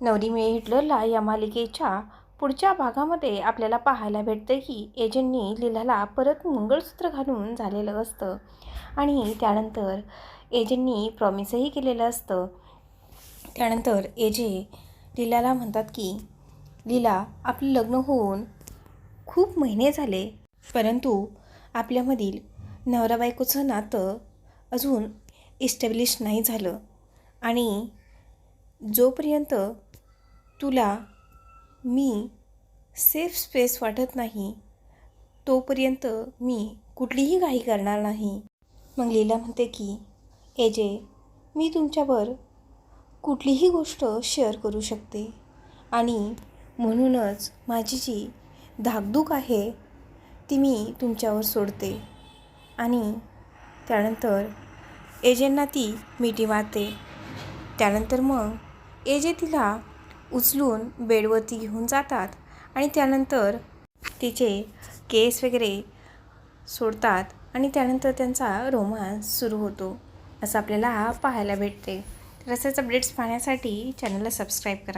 नवरी मिळे हिटलरला या मालिकेच्या पुढच्या भागामध्ये आपल्याला पाहायला भेटतं की एजंटनी लीलाला परत मंगळसूत्र घालून झालेलं असतं. आणि त्यानंतर एजंटनी प्रॉमिसही केलेलं असतं. त्यानंतर एजे लीलाला म्हणतात की लीला आपलं लग्न होऊन खूप महिने झाले परंतु आपल्यामधील नवरा बायकोचं नातं अजून इस्टॅब्लिश नाही झालं. आणि जोपर्यंत तुला मी सेफ स्पेस वाटत नाही तोपर्यंत मी कुठलीही घाई करणार नाही. मग लीला म्हणते की एजे मी तुमच्यावर कुठलीही गोष्ट शेअर करू शकते. आणि म्हणूनच माझी जी धाकधूक आहे ती मी तुमच्यावर सोडते. आणि त्यानंतर एजेंना ती मिठी मारते. त्यानंतर मग एजे तिला उचलून बेडवरती घेऊन जातात आणि त्यानंतर तिचे केस वगैरे सोडतात आणि त्यानंतर त्यांचा रोमांस सुरू होतो. असं आपल्याला पाहायला भेटते. तर असेच अपडेट्स पाहण्यासाठी चॅनलला सबस्क्राईब करा.